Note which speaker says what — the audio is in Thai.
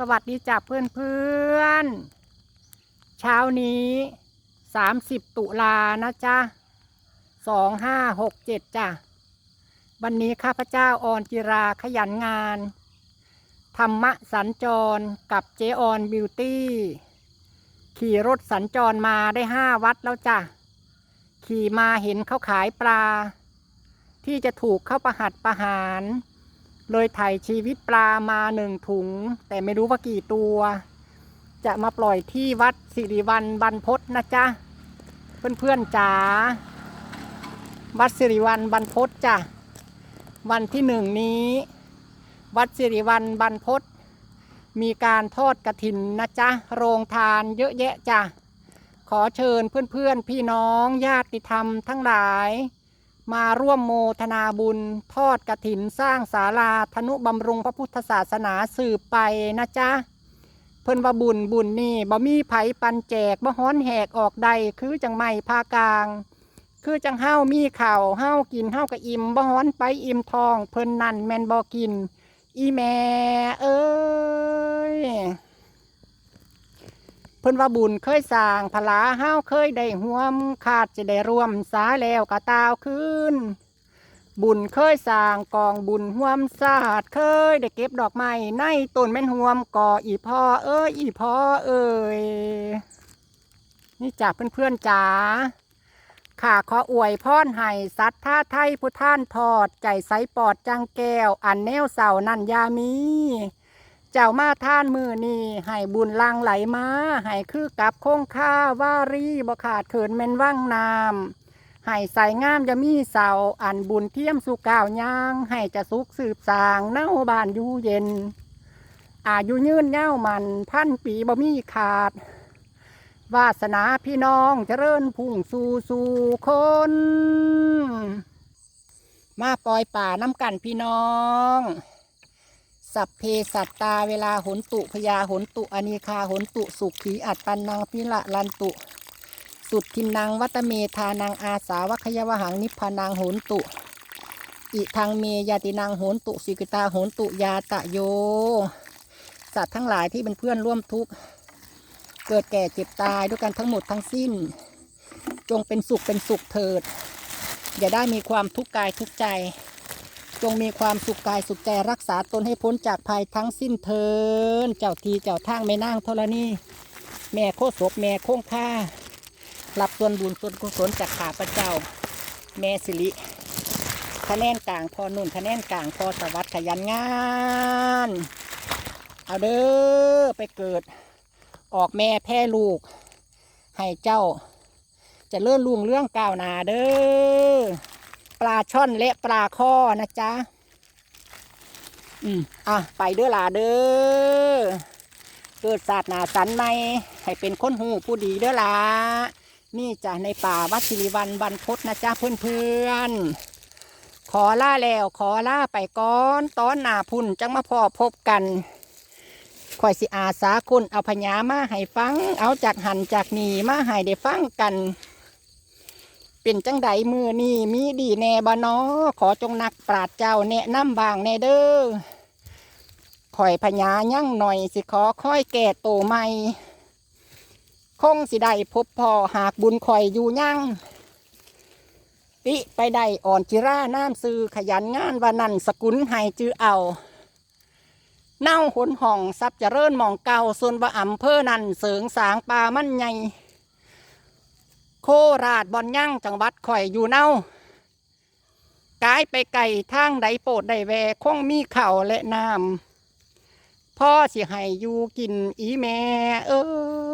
Speaker 1: สวัสดีจ้ะเพื่อนเพื่อนๆเช้านี้สามสิบตุลานะจ๊ะสองห้าหกเจ็ดจ้ะวันนี้ข้าพเจ้าออนจิราขยันงาน ธรรมะสัญจรกับเจออนบิวตี้ ขี่รถสัญจรมาได้ห้าวัดแล้วจ้ะขี่มาเห็นเขาขายปลา ที่จะถูกเข้าประหัดประหาร เลยไถ่ชีวิตปลามาหนึ่งถุง แต่ไม่รู้ว่ากี่ตัว จะมาปล่อยที่วัดสิริวันบรรพตนะจ๊ะ เพื่อนๆจ๋าวัดสิริวันบรรพตจ้ะ วันที่หนึ่งนี้ วัดสิริวันบรรพตมีการทอดกระถินนะจ๊ะ โรงทานเยอะแยะจ้ะ ขอเชิญเพื่อนๆ พี่น้องญาติธรรมทั้งหลาย มาร่วมโมทนาบุญ ทอดกระถินสร้างศาลาธนุบำรุงพระพุทธศาสนาสืบไปนะจ๊ะ เพิ่นว่าบุญบุญนี่บ่มีไผปันแจกบ่ฮ้อนแหกออกใดคือจังไม่ภาคาง คือจังเฮ้ามีข่าวเฮ้ากินเฮ้ากะอิ่มบ่ฮ้อนไปอิ่มทอง เพิ่นนั่นแมนบ่กิน อีแม่เอ้ย เพิ่นว่าบุญเคยสร้างพลาเฮ้าเคยได้ห่วมขาดจะได้ร่วมสาแล้วกะตาวขึ้น บุญเคยสร้างกองบุญห่วมศาสตร์เคยได้เก็บดอกไม้ในต้นแม่นห่วมก่ออีพ่อเอ้ยอีพ่อเอ้ยนี่จ้าเพื่อนๆจ๋าข้าขออวยพรให้สัตว์ท่าไทยผู้ท่านทอด ใจใสปอดจังแก้ว อันแนวเสานันยามี เจ้ามาท่านมือนี่ให้บุญลังไหลมาให้คือกับคงค่าว่ารีบ่ขาดเขินเมนว่างนามให้ใส่งามจะมีเสาอันบุญเทียมสุก่าวย่างให้จะสุขสืบสางเน่าบานอยู่เย็น อายุยืนเย้ามันพันปีบ่มีขาด วาสนาพี่น้องเจริญพุ่งสู่สู่คน มาปล่อยป่าน้ำกันพี่น้อง สัพเพสัตตาเวลาหนตุพยาหนตุอนีคาหนตุสุขีอัตตันนังพิละลันตุ สุดทินนางวัตเมธานังอาสาวัคยวหังนิพพานังหนตุ อิทางเมยาตินังหนตุสิกิตาหนตุยาตะโย สัตว์ทั้งหลายที่เป็นเพื่อนร่วมทุกข์เกิดแก่เจ็บตายด้วยกันทั้งหมดทั้งสิ้น จงเป็นสุขเป็นสุขเถิด อย่าได้มีความทุกข์กายทุกข์ใจ จงมีความสุขกายสุขใจรักษาตนให้พ้นจากภัยทั้งสิ้นเทินเจ้าทีเจ้าทางแม่นางธรณีแม่โคศพแม่โค้งค่ารับส่วนบุญส่วนกุศลจากข้าพเจ้า แม่สิริคะแนนกลางพอนุ่นคะแนนกลางพอสวัสดิ์ขยันงาน เอาเด้อไปเกิด ออกแม่แพร่ลูก ให้เจ้าจะเลื่อนลุงเรื่องก้าวนาเด้อ ลาช่อนและปลาข้อนะจ๊ะ อืมอะไปเด้อหลาเด้อ เกิดศาสนาสันไหมให้เป็นคนหูผู้ดีเด้อหลานี่จ้ะในป่าวัดสิริวันบรรพตนะจ๊ะเพื่อนๆขอล่าแล้วขอล่าไปก่อนตอนหนาพุ่นจังมาพอพบกันข่อยสิอาสาคุณเอาพญามาให้ฟัง เอาจากหันจากหนีมาให้ได้ฟังกัน เป็นจังใดมือนี่มีดีแน่บานอขอจงนักปราดเจ้าแนะนำบางแน่เด้อข่อยพญายั่งหน่อยสิขอค่อยแก่โตใหม่คงสิได้พบพ่อหากบุญข่อยอยู่ยั่งปิไปได้อ่อนจิราน้ำซื้อขยันงานวันนันสกุลให้จือเอา เน่าหนห่องซับเจะเริ่นมองเก่าส่วนว่าอำเภอนันเสริงสางปลามันใหญ่ โคราชบอนยั่งจังหวัดข่อยอยู่เน่ากายไปไก่ทางใดโปรดใดแวคงมีเข่าและน้ำพ่อสิให้อยู่กินอีแม่เอ้ย